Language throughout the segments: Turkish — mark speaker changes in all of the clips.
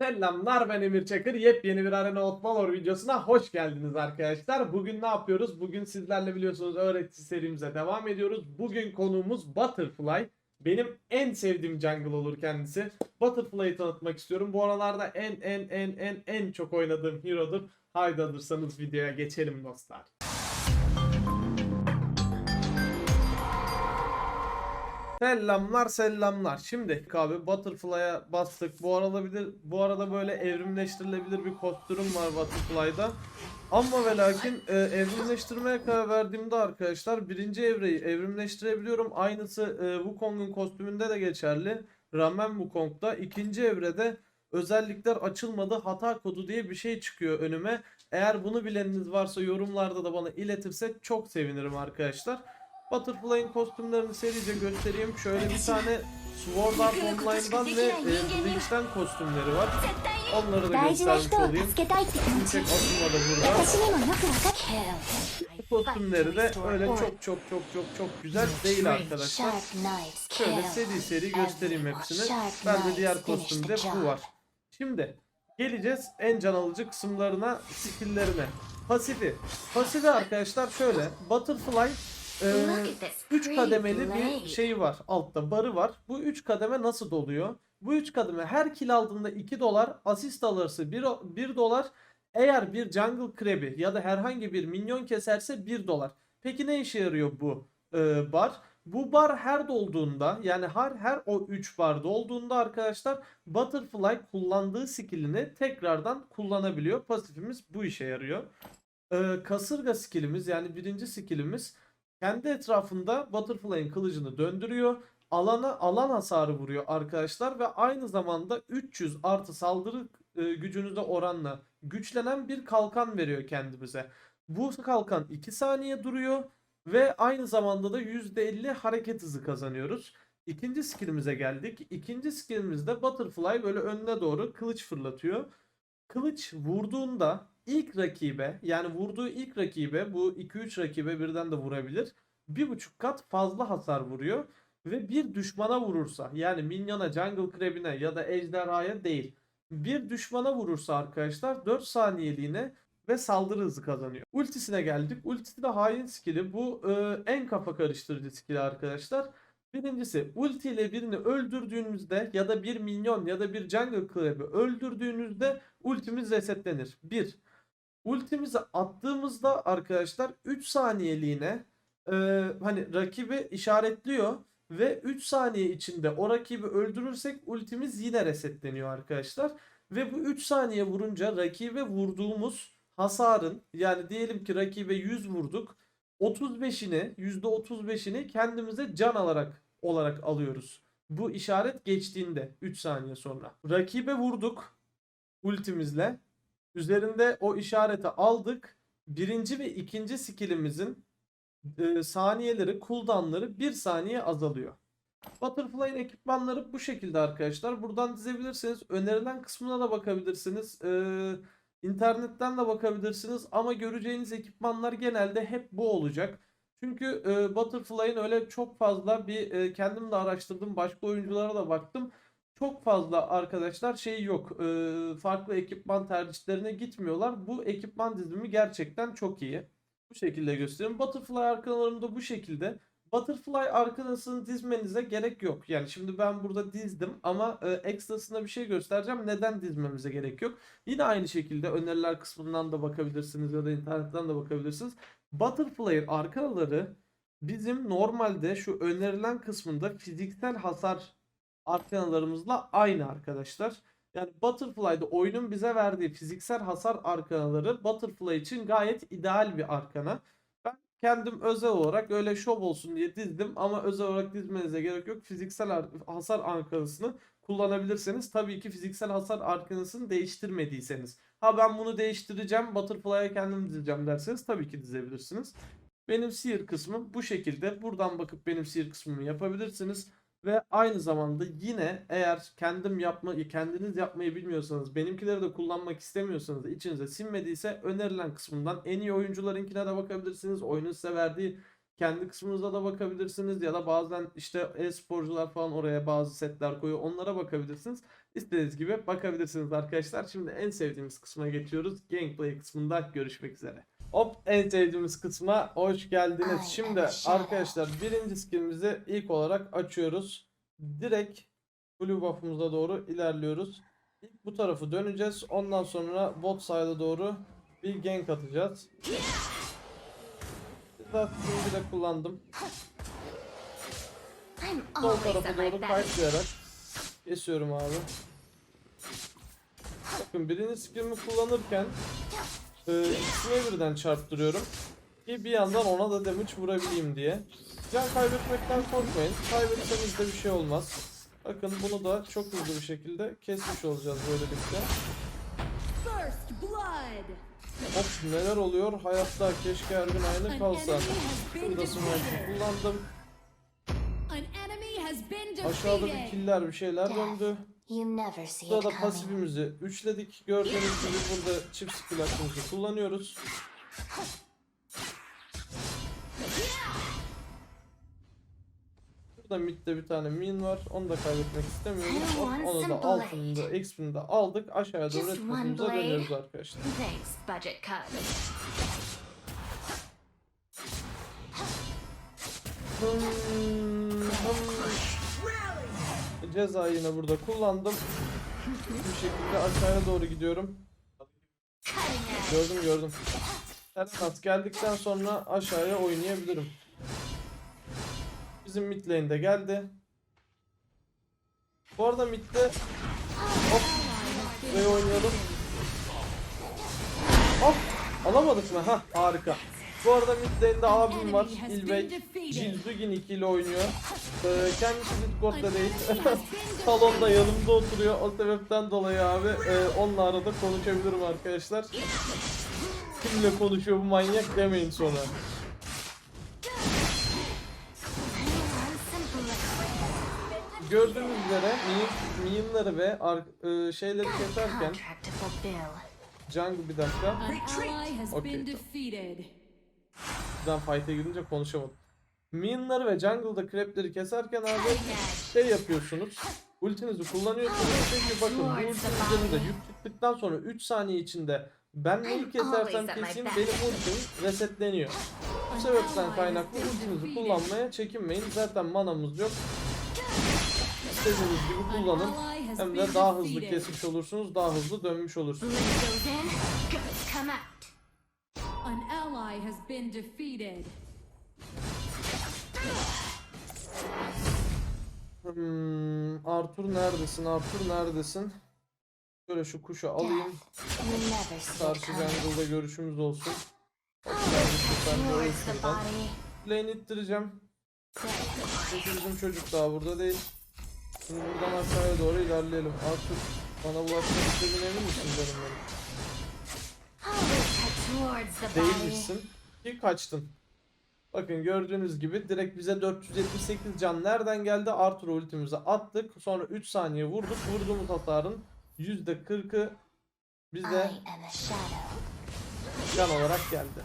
Speaker 1: Selamlar ben Emir Çakır. Yepyeni bir Arena Outlaw videosuna hoş geldiniz arkadaşlar. Bugün ne yapıyoruz? Bugün sizlerle biliyorsunuz öğretici serimize devam ediyoruz. Bugün konuğumuz Butterfly. Benim en sevdiğim jungle olur kendisi. Butterfly'ı tanıtmak istiyorum. Bu aralarda en en en en en çok oynadığım hero'dur. Haydi hazırsanız videoya geçelim dostlar. Selamlar selamlar. Şimdi abi Butterfly'a bastık. Bu arada bir de, bu arada böyle evrimleştirilebilir bir kostüm var Butterfly'da. Ama ve lakin e, evrimleştirmeye karar verdiğimde arkadaşlar birinci evreyi evrimleştirebiliyorum. Aynısı e, Wukong'un kostümünde de geçerli. Ramen Wukong'da. ikinci evrede özellikler açılmadı hata kodu diye bir şey çıkıyor önüme. Eğer bunu bileniniz varsa yorumlarda da bana iletirse çok sevinirim arkadaşlar. Butterfly'ın kostümlerini serice göstereyim. Şöyle bir tane Sword Art Online'dan ve e, kostümleri var. Onları da göstermiş olayım. Yüksek atma da burada. Kostümleri de öyle çok çok çok çok çok güzel değil arkadaşlar. Şöyle seri seri göstereyim hepsini. Ben de diğer kostümde bu var. Şimdi geleceğiz en can alıcı kısımlarına, skill'lerine. Pasifi. Pasifi arkadaşlar şöyle. Butterfly e,
Speaker 2: Look at this
Speaker 1: 3
Speaker 2: pretty
Speaker 1: kademeli bir şeyi var. Altta barı var. Bu 3 kademe nasıl doluyor? Bu 3 kademe her kill aldığında 2 dolar, asist alırsa 1, 1 dolar. Eğer bir jungle crab'i ya da herhangi bir minyon keserse 1 dolar. Peki ne işe yarıyor bu e, bar? Bu bar her dolduğunda yani her her o 3 bar dolduğunda arkadaşlar Butterfly kullandığı skillini tekrardan kullanabiliyor. Pasifimiz bu işe yarıyor. E, kasırga skillimiz yani birinci skillimiz kendi etrafında Butterfly'ın kılıcını döndürüyor. Alana alan hasarı vuruyor arkadaşlar ve aynı zamanda 300 artı saldırı e, gücünüze oranla güçlenen bir kalkan veriyor kendimize. Bu kalkan 2 saniye duruyor ve aynı zamanda da %50 hareket hızı kazanıyoruz. İkinci skillimize geldik. İkinci skillimizde Butterfly böyle önüne doğru kılıç fırlatıyor. Kılıç vurduğunda ilk rakibe yani vurduğu ilk rakibe bu 2-3 rakibe birden de vurabilir. Bir buçuk kat fazla hasar vuruyor. Ve bir düşmana vurursa yani minyona, jungle crab'ine ya da ejderhaya değil. Bir düşmana vurursa arkadaşlar 4 saniyeliğine ve saldırı hızı kazanıyor. Ultisine geldik. Ultisi de hain skill'i. Bu e, en kafa karıştırıcı skill'i arkadaşlar. Birincisi ulti ile birini öldürdüğünüzde ya da bir minyon ya da bir jungle crab'i öldürdüğünüzde ultimiz resetlenir. 1. Ultimizi attığımızda arkadaşlar 3 saniyeliğine e, hani rakibi işaretliyor ve 3 saniye içinde o rakibi öldürürsek ultimiz yine resetleniyor arkadaşlar. Ve bu 3 saniye vurunca rakibe vurduğumuz hasarın yani diyelim ki rakibe 100 vurduk. 35'ini %35'ini kendimize can alarak olarak alıyoruz. Bu işaret geçtiğinde 3 saniye sonra. Rakibe vurduk ultimizle. Üzerinde o işareti aldık. Birinci ve ikinci skillimizin e, saniyeleri, cooldownları 1 saniye azalıyor. Butterfly'ın ekipmanları bu şekilde arkadaşlar. Buradan dizebilirsiniz. Önerilen kısmına da bakabilirsiniz. Ee, internetten de bakabilirsiniz. Ama göreceğiniz ekipmanlar genelde hep bu olacak. Çünkü e, Butterfly'ın öyle çok fazla bir e, kendim de araştırdım. Başka oyunculara da baktım. Çok fazla arkadaşlar şey yok. E, farklı ekipman tercihlerine gitmiyorlar. Bu ekipman dizimi gerçekten çok iyi. Bu şekilde göstereyim. Butterfly arkalarım da bu şekilde. Butterfly arkasını dizmenize gerek yok. Yani şimdi ben burada dizdim ama e, ekstrasında bir şey göstereceğim. Neden dizmemize gerek yok? Yine aynı şekilde öneriler kısmından da bakabilirsiniz ya da internetten de bakabilirsiniz. Butterfly'ın arkaları bizim normalde şu önerilen kısmında fiziksel hasar arkanalarımızla aynı arkadaşlar. Yani Butterfly'da oyunun bize verdiği fiziksel hasar arkanaları Butterfly için gayet ideal bir arkana. Ben kendim özel olarak öyle şov olsun diye dizdim ama özel olarak dizmenize gerek yok. Fiziksel ar- hasar arkanasını kullanabilirseniz tabii ki fiziksel hasar arkanasını değiştirmediyseniz. Ha ben bunu değiştireceğim Butterfly'a kendim dizeceğim derseniz tabii ki dizebilirsiniz. Benim seer kısmım bu şekilde. Buradan bakıp benim seer kısmımı yapabilirsiniz. Ve aynı zamanda yine eğer kendim yapma, kendiniz yapmayı bilmiyorsanız, benimkileri de kullanmak istemiyorsanız, içinize sinmediyse önerilen kısmından en iyi oyuncularınkine de bakabilirsiniz. Oyunun size verdiği kendi kısmınıza da bakabilirsiniz ya da bazen işte e-sporcular falan oraya bazı setler koyuyor. Onlara bakabilirsiniz. İstediğiniz gibi bakabilirsiniz arkadaşlar. Şimdi en sevdiğimiz kısma geçiyoruz. Gameplay kısmında görüşmek üzere. Hop en sevdiğimiz kısma hoş geldiniz. Şimdi
Speaker 2: şöyle.
Speaker 1: arkadaşlar birinci skillimizi ilk olarak açıyoruz. Direkt blue buff'ımıza doğru ilerliyoruz. İlk bu tarafı döneceğiz. Ondan sonra bot side'a doğru bir gank atacağız. Zaten bile kullandım. Sol tarafa doğru kayıtlayarak kesiyorum abi. Bakın birinci skillimi kullanırken e, ikisine birden çarptırıyorum. Ki bir yandan ona da damage vurabileyim diye. Can kaybetmekten korkmayın. Kaybetseniz de bir şey olmaz. Bakın bunu da çok hızlı bir şekilde kesmiş olacağız böylelikle. Hop neler oluyor? Hayatta keşke her gün aynı kalsa. Burada smite kullandım. Aşağıda bir killer bir şeyler döndü.
Speaker 2: You never see it
Speaker 1: Burada pasifimizi üçledik. Gördüğünüz gibi burada çift skill hakkımızı kullanıyoruz. Burada midde bir tane min var. Onu da kaybetmek istemiyoruz.
Speaker 2: I
Speaker 1: Hop,
Speaker 2: want
Speaker 1: onu da altını da. XP'ni de aldık. Aşağıya doğru
Speaker 2: blade.
Speaker 1: dönüyoruz arkadaşlar. Hmm. Ceza yine burada kullandım. Bir şekilde aşağıya doğru gidiyorum. Gördüm gördüm. Terminat geldikten sonra aşağıya oynayabilirim. Bizim mid lane de geldi. Bu arada midde hop buraya oynayalım. Hop alamadık mı? Ha harika. Bu arada mid lane'de abim var. İlbek. Jinzugin 2 ile oynuyor. Ee, kendisi Discord'da değil. Salonda yanımda oturuyor. O sebepten dolayı abi e, onunla arada konuşabilirim arkadaşlar. Kimle konuşuyor bu manyak demeyin sonra. Gördüğünüz üzere minyonları ve e, şeyleri keserken jungle bir dakika. Okay. Buradan fight'e girince konuşamadım. Minyonları ve jungle'da crepleri keserken abi şey yapıyorsunuz. Ultinizi kullanıyorsunuz. Çünkü bakın bu ultinin üzerinde yük çıktıktan sonra 3 saniye içinde ben neyi kesersem keseyim benim ultim resetleniyor. Bu sebepten kaynaklı ultinizi kullanmaya çekinmeyin. Zaten manamız yok. İstediğiniz gibi
Speaker 3: An
Speaker 1: kullanın. Hem de daha hızlı kesmiş olursunuz, daha hızlı dönmüş olursunuz.
Speaker 3: Ally has been defeated.
Speaker 1: Hmm, Arthur neredesin? Arthur neredesin? Şöyle şu kuşu alayım. Karşı jungle'da görüşümüz olsun. Lane ittireceğim. Bizim çocuk daha burada değil. Şimdi buradan aşağıya doğru ilerleyelim. Arthur bana bulaşmak istediğine emin misin canım benim? Değilmişsin. Ki kaçtın. Bakın gördüğünüz gibi direkt bize 478 can nereden geldi? Arthur ultimizi attık. Sonra 3 saniye vurduk. Vurduğumuz hasarın %40'ı
Speaker 2: I
Speaker 1: bize can olarak geldi.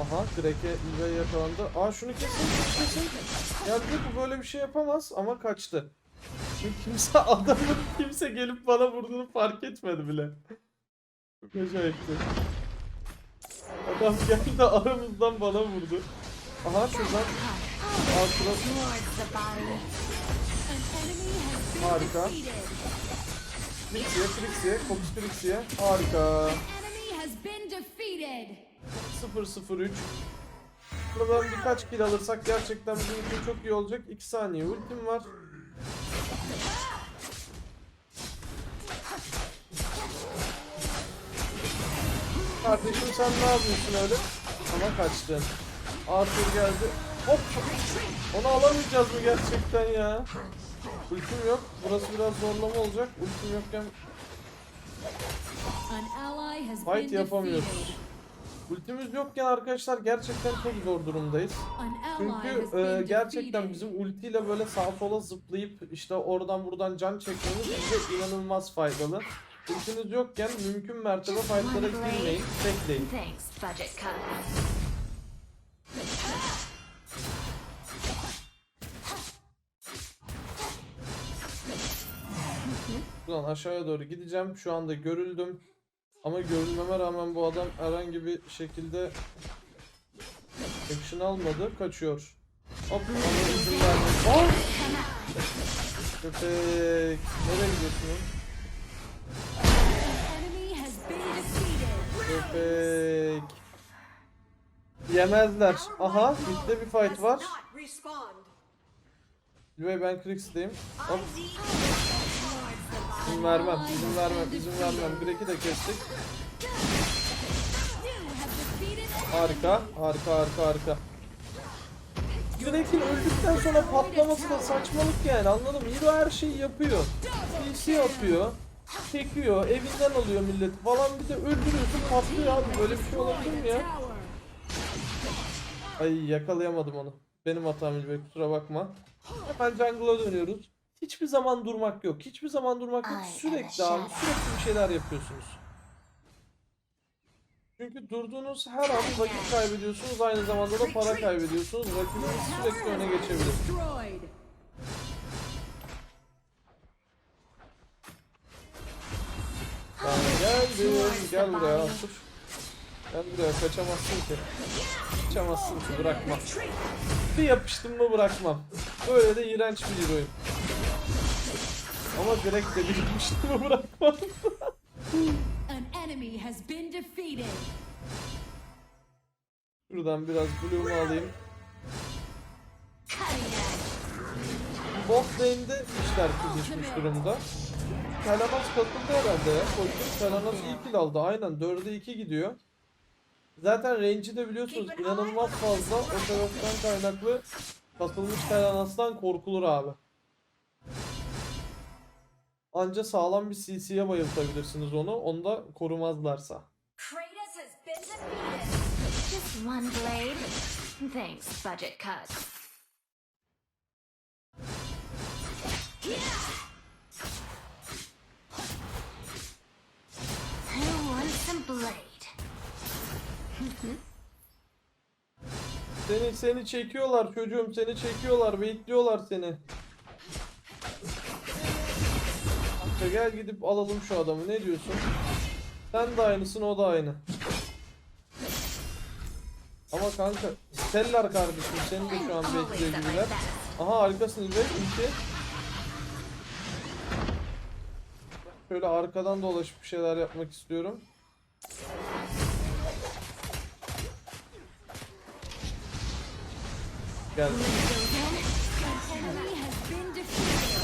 Speaker 1: Aha Drake İlve'ye yakalandı. Aa şunu kesin kesin. Ya diyor bu böyle bir şey yapamaz ama kaçtı. Çünkü kimse adamın kimse gelip bana vurduğunu fark etmedi bile. Çok acayipti. Adam geldi aramızdan bana vurdu. Aha şuradan
Speaker 3: been
Speaker 1: Harika.
Speaker 3: defeated.
Speaker 1: Trixie'ye Trixie'ye Fox Trixie'ye harika.
Speaker 3: An enemy has been defeated.
Speaker 1: 0-0-3 Buradan birkaç kill alırsak gerçekten bizim için çok iyi olacak. 2 saniye ultim var. Kardeşim sen ne yapıyorsun öyle? Ama kaçtın. Arthur geldi. Hop! Onu alamayacağız mı gerçekten ya? Ultim yok. Burası biraz zorlama olacak. Ultim yokken fight yapamıyoruz. Ultimiz yokken arkadaşlar gerçekten çok zor durumdayız. Çünkü e, gerçekten bizim ultiyle böyle sağa sola zıplayıp işte oradan buradan can çekmemiz bize inanılmaz faydalı. Ultiniz yokken mümkün mertebe fightlara girmeyin. Bekleyin. Buradan aşağıya doğru gideceğim. Şu anda görüldüm. Ama görülmeme rağmen bu adam herhangi bir şekilde action almadı. Kaçıyor. Hop. Ona izin Köpek. Nereye gidiyorsun? Köpek. Yemezler. Aha bitti bir fight var. Ve ben Krix'teyim. Hop izin vermem, izin vermem, izin vermem. Greg'i de kestik. Harika, harika, harika, harika. Greg'in öldükten sonra patlaması da saçmalık yani anladın mı? Hero her şeyi yapıyor. CC yapıyor. Çekiyor, evinden alıyor milleti falan bir de öldürüyorsun patlıyor abi. Böyle bir şey olabilir mi ya? Ay yakalayamadım onu. Benim hatam İlbey kusura bakma. Hemen jungle'a dönüyoruz. Hiçbir zaman durmak yok. Hiçbir zaman durmak yok. Sürekli abi sürekli bir şeyler yapıyorsunuz. Çünkü durduğunuz her an vakit kaybediyorsunuz. Aynı zamanda da para kaybediyorsunuz. Rakibiniz sürekli öne geçebilir. Gel buraya Arthur. Gel buraya kaçamazsın ki. Kaçamazsın ki bırakmam. Bir yapıştım mı bırakmam. Böyle de iğrenç bir heroyum. Ama direkt de bir yapıştım mı bırakmam.
Speaker 3: An enemy has been defeated.
Speaker 1: Şuradan biraz bloom'u alayım. Bot lane'de işler kızışmış durumda. Kalanas katıldı herhalde ya. Koştum Kalanas iyi kill aldı. Aynen 4'e 2 gidiyor. Zaten range'i de biliyorsunuz inanılmaz fazla. O sebepten kaynaklı katılmış Kalanas'tan korkulur abi. Anca sağlam bir CC'ye bayıltabilirsiniz onu. Onu da korumazlarsa.
Speaker 2: Thanks, budget cuts. Who some blade?
Speaker 1: Seni seni çekiyorlar çocuğum seni çekiyorlar bekliyorlar seni. Kanka gel gidip alalım şu adamı ne diyorsun? Sen de aynısın o da aynı. Ama kanka Stellar kardeşim seni de şu an bekliyor gibiler. Aha harikasın İlbek iki. Şöyle arkadan dolaşıp bir şeyler yapmak istiyorum. Gel.
Speaker 3: Enemy has been defeated.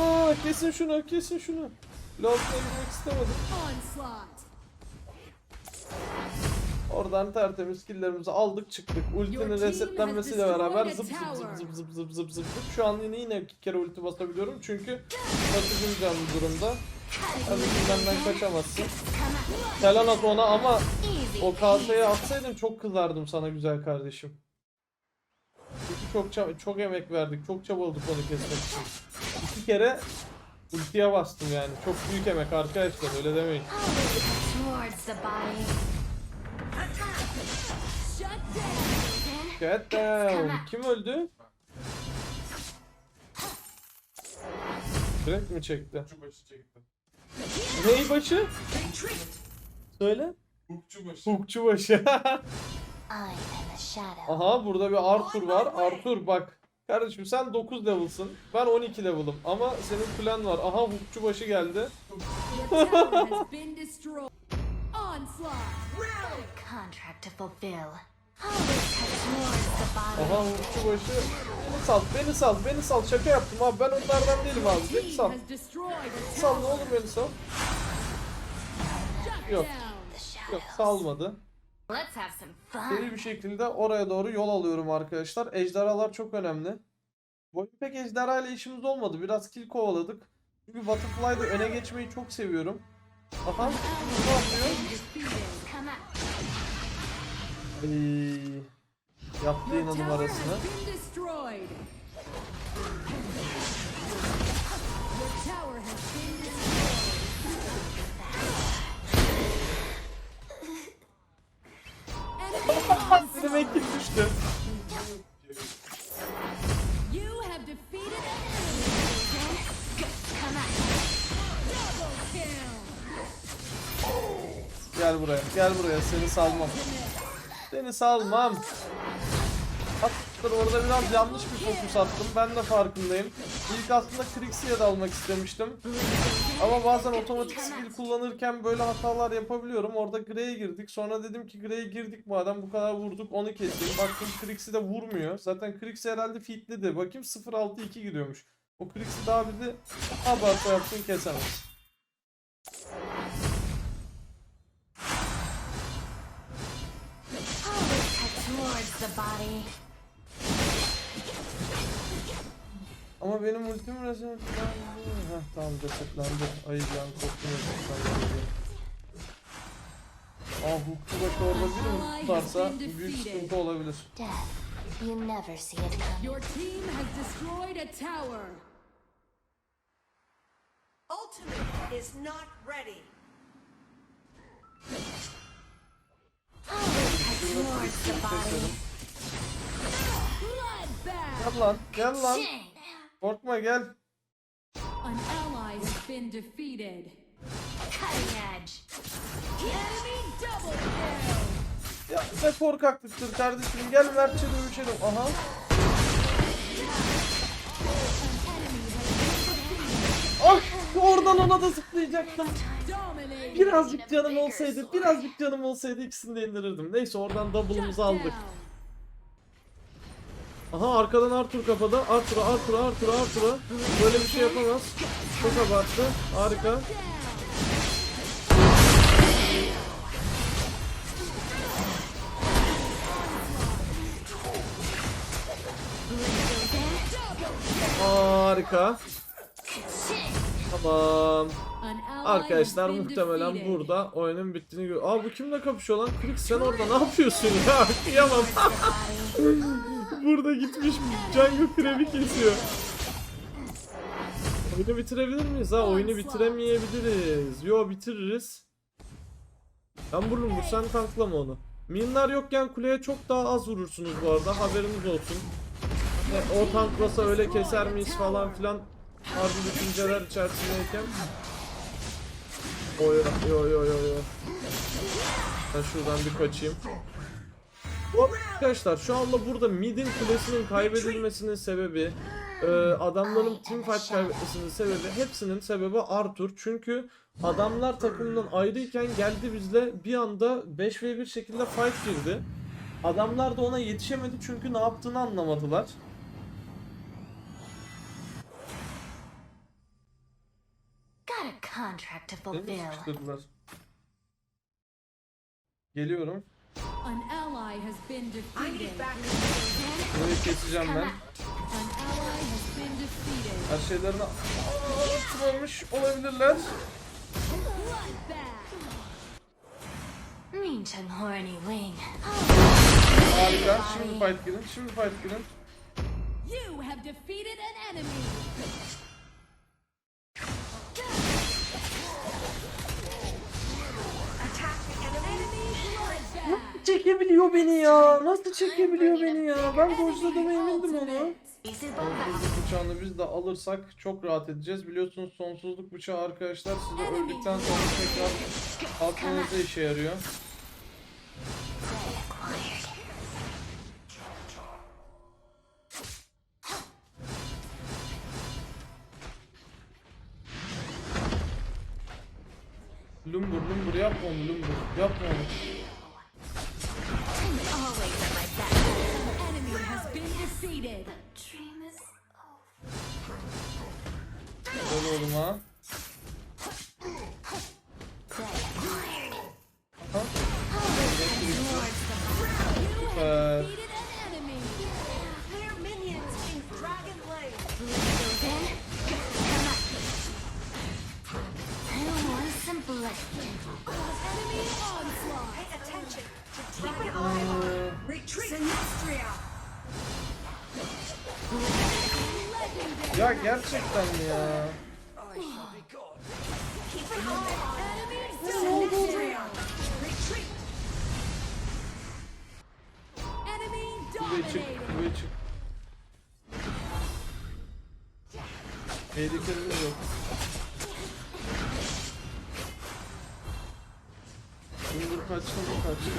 Speaker 1: Aa kesin şunu kesin şunu. Lord'una girmek istemedim. Oradan tertemiz killlerimizi aldık çıktık. Ultinin resetlenmesiyle beraber zıp zıp zıp zıp zıp zıp zıp zıp zıp. Şu an yine yine iki kere ulti basabiliyorum çünkü satıcım canlı durumda. Tabii ki benden kaçamazsın. Selam at ona ama. O kaseye atsaydın çok kızardım sana güzel kardeşim. Çünkü çok çok emek verdik. Çok çabaladık onu kesmek için. İki kere ultiye bastım yani. Çok büyük emek arkadaşlar öyle demeyin. Get down. Kim öldü? Direkt mi çekti?
Speaker 4: Hukçu başı çekti.
Speaker 1: Ney başı? Söyle.
Speaker 2: Hukçubaşı. Hukçubaşı.
Speaker 1: Aha burada bir Arthur var. Arthur bak. Kardeşim sen 9 level'sın. Ben 12 level'ım ama senin plan var. Aha hukçubaşı geldi. Aha hukçu başı. Beni sal, beni sal, beni sal. Şaka yaptım abi. Ben onlardan değilim abi. Beni sal. Sal ne olur beni sal. Yok. Yok salmadı. Seri bir şekilde oraya doğru yol alıyorum arkadaşlar. Ejderhalar çok önemli. Bu oyun pek ejderha ile işimiz olmadı. Biraz kill kovaladık. Çünkü Butterfly'da öne geçmeyi çok seviyorum. Aha. Ne yapıyor? Ay, yine
Speaker 3: Your
Speaker 1: Sinime düştü? Gel buraya, gel buraya. Seni salmam. Seni salmam. Hatta orada biraz yanlış bir fokus attım. Ben de farkındayım. İlk aslında Trixia'ya da almak istemiştim. Ama bazen otomatik skill kullanırken böyle hatalar yapabiliyorum. Orada Grey'e girdik. Sonra dedim ki Grey'e girdik madem bu kadar vurduk onu keseyim. Baktım Krixi de vurmuyor. Zaten Krixi herhalde fitli de. Bakayım 0-6-2 gidiyormuş. O Krixi daha bizi abartı yapsın kesemez.
Speaker 2: The body.
Speaker 1: Ama benim ultim resetlendi. Heh tamam resetlendi. Ay can korktum resetlendi. Ah Hook'u bak orada biri mi tutarsa büyük sıkıntı olabilir.
Speaker 2: You never see it coming.
Speaker 3: Your team has destroyed a tower.
Speaker 4: Ultimate is not ready.
Speaker 1: Gel lan gel lan. Korkma gel.
Speaker 3: An ally has been defeated.
Speaker 2: Cutting edge.
Speaker 3: Enemy double kill.
Speaker 1: Ya ne korkaklıktır kardeşim gel Mertçe dövüşelim. Aha. Ah oradan ona da zıplayacaktım. Birazcık canım olsaydı, birazcık canım olsaydı ikisini de indirirdim. Neyse oradan double'ımızı aldık. Aha arkadan Arthur kafada. Arthur'a, Arthur'a, Arthur'a, Arthur'a. Böyle bir şey yapamaz. Çok abarttı. Harika. Harika. Tamam. Arkadaşlar muhtemelen burada oyunun bittiğini gör. Aa bu kimle kapışıyor lan? Krik sen orada ne yapıyorsun ya? Kıyamam. burada gitmiş Django Krab'i kesiyor. Oyunu bitirebilir miyiz ha? Oyunu bitiremeyebiliriz. Yo bitiririz. Ben vururum bu sen tanklama onu. Minler yokken kuleye çok daha az vurursunuz bu arada haberiniz olsun. Ne, o tanklasa öyle keser miyiz falan filan tarzı düşünceler içerisindeyken. Oy yo yo yo yo. Ben şuradan bir kaçayım. Bu Arkadaşlar şu anda burada midin kulesinin kaybedilmesinin sebebi e, adamların team fight kaybetmesinin sebebi hepsinin sebebi Arthur çünkü adamlar takımdan ayrıyken geldi bizle bir anda 5v1 şekilde fight girdi. Adamlar da ona yetişemedi çünkü ne yaptığını anlamadılar.
Speaker 2: Got a contract to
Speaker 1: Beni mi
Speaker 2: fulfill.
Speaker 1: sıkıştırdılar? Geliyorum.
Speaker 3: An ally has been
Speaker 4: I
Speaker 3: defeated.
Speaker 1: Burayı keseceğim ben.
Speaker 3: An ally has been defeated.
Speaker 1: Her şeylerini atmamış olabilirler. Harika. Şimdi fight girin. Şimdi fight girin.
Speaker 3: You have defeated an enemy.
Speaker 1: Çekebiliyor beni ya. Nasıl çekebiliyor beni ya? Ben dojladığıma emindim onu. Sonsuzluk bıçağını biz de alırsak çok rahat edeceğiz. Biliyorsunuz sonsuzluk bıçağı arkadaşlar size öldükten sonra tekrar atmanızda işe yarıyor. Lumbur lumbur yapma onu lumbur. Yapma onu.
Speaker 2: İs
Speaker 1: Öyle oğlum ha. Aha. Süper.
Speaker 4: Retreat.
Speaker 3: Enemy
Speaker 1: Buraya çık, buraya çık. Tehlikelimiz yok. Dur kaçtı mı kaçtı.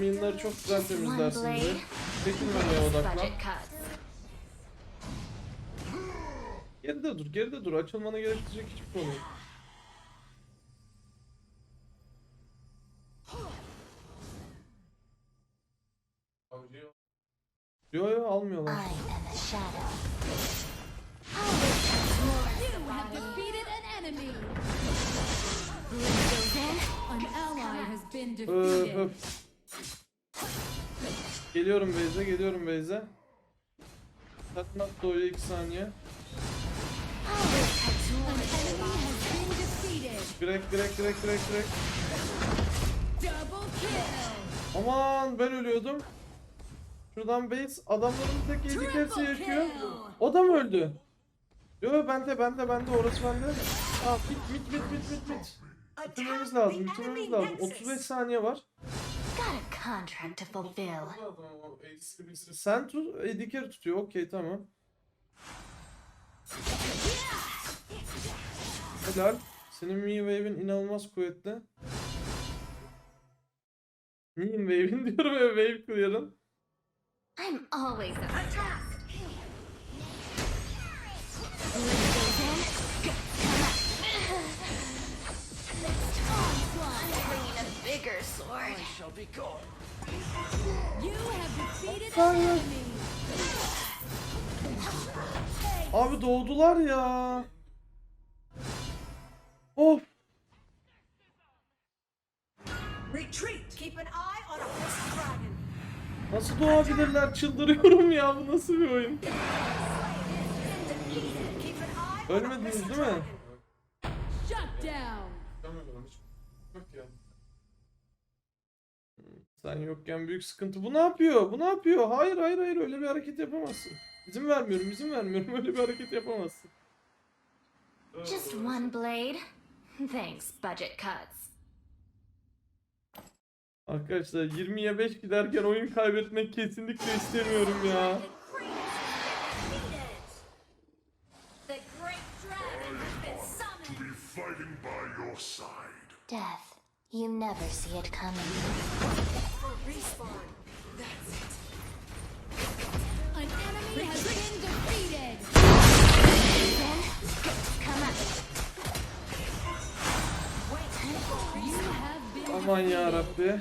Speaker 1: Yayınları çok güzel
Speaker 2: Just
Speaker 1: diye. Çekilmemeye odaklan. Geride dur, geride dur. Açılmana gerektirecek hiçbir konu yok. Yo yo almıyorlar. Öf,
Speaker 3: defeated.
Speaker 1: öf. Geliyorum Beyze, geliyorum Beyze. Tatmat doğuyor 2 saniye. Direkt direkt direkt.
Speaker 3: Double kill.
Speaker 1: Aman ben ölüyordum. Şuradan base adamların tek yedi kersi
Speaker 3: Triple
Speaker 1: yaşıyor.
Speaker 3: kill.
Speaker 1: O da mı öldü? Yo bende bende bende orası bende. Aa bit bit bit bit bit bit. Bitirmemiz lazım bitirmemiz lazım. 35 saniye var.
Speaker 2: Contract to fulfill.
Speaker 1: Sen tut, Ediker tutuyor. Okey tamam. Helal. Senin Mi Wave'in inanılmaz kuvvetli. Mi Wave'in diyorum ya Wave Clear'ın.
Speaker 2: I'm always at bigger sword.
Speaker 3: You have defeated an enemy.
Speaker 1: Abi doğdular ya. Of.
Speaker 4: Retreat. Keep an eye on a horse dragon.
Speaker 1: Nasıl doğabilirler? Çıldırıyorum ya. Bu nasıl bir oyun? Ölmediniz değil mi?
Speaker 3: Shut down.
Speaker 1: Sen yokken büyük sıkıntı. Bu ne yapıyor? Bu ne yapıyor? Hayır hayır hayır öyle bir hareket yapamazsın. İzin vermiyorum izin vermiyorum öyle bir hareket yapamazsın.
Speaker 2: Just one blade. Thanks, budget cuts.
Speaker 1: Arkadaşlar 20'ye 5 giderken oyun kaybetmek kesinlikle istemiyorum ya.
Speaker 2: Death. You never see it coming.
Speaker 1: Aman ya Rabbi.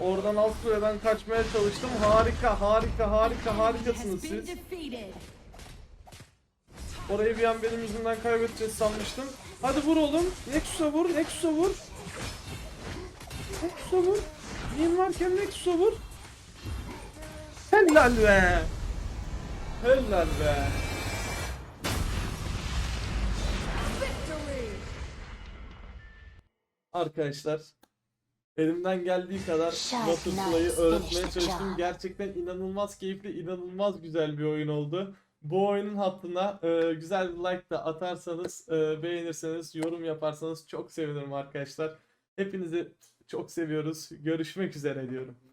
Speaker 1: Oradan alt kuleden kaçmaya çalıştım. Harika harika harika harikasınız siz. Orayı bir an benim yüzümden kaybedeceğiz sanmıştım. Hadi vur oğlum. Nexus'a vur. Nexus'a vur. Nexus'a vur. Neyim varken Nexus'a vur. Helal be. Helal be. Arkadaşlar elimden geldiği kadar
Speaker 2: knives
Speaker 1: öğretmeye çalıştım. Gerçekten inanılmaz keyifli, inanılmaz güzel bir oyun oldu. Bu oyunun hattına e, güzel bir like da atarsanız, e, beğenirseniz, yorum yaparsanız çok sevinirim arkadaşlar. Hepinizi çok seviyoruz. Görüşmek üzere diyorum.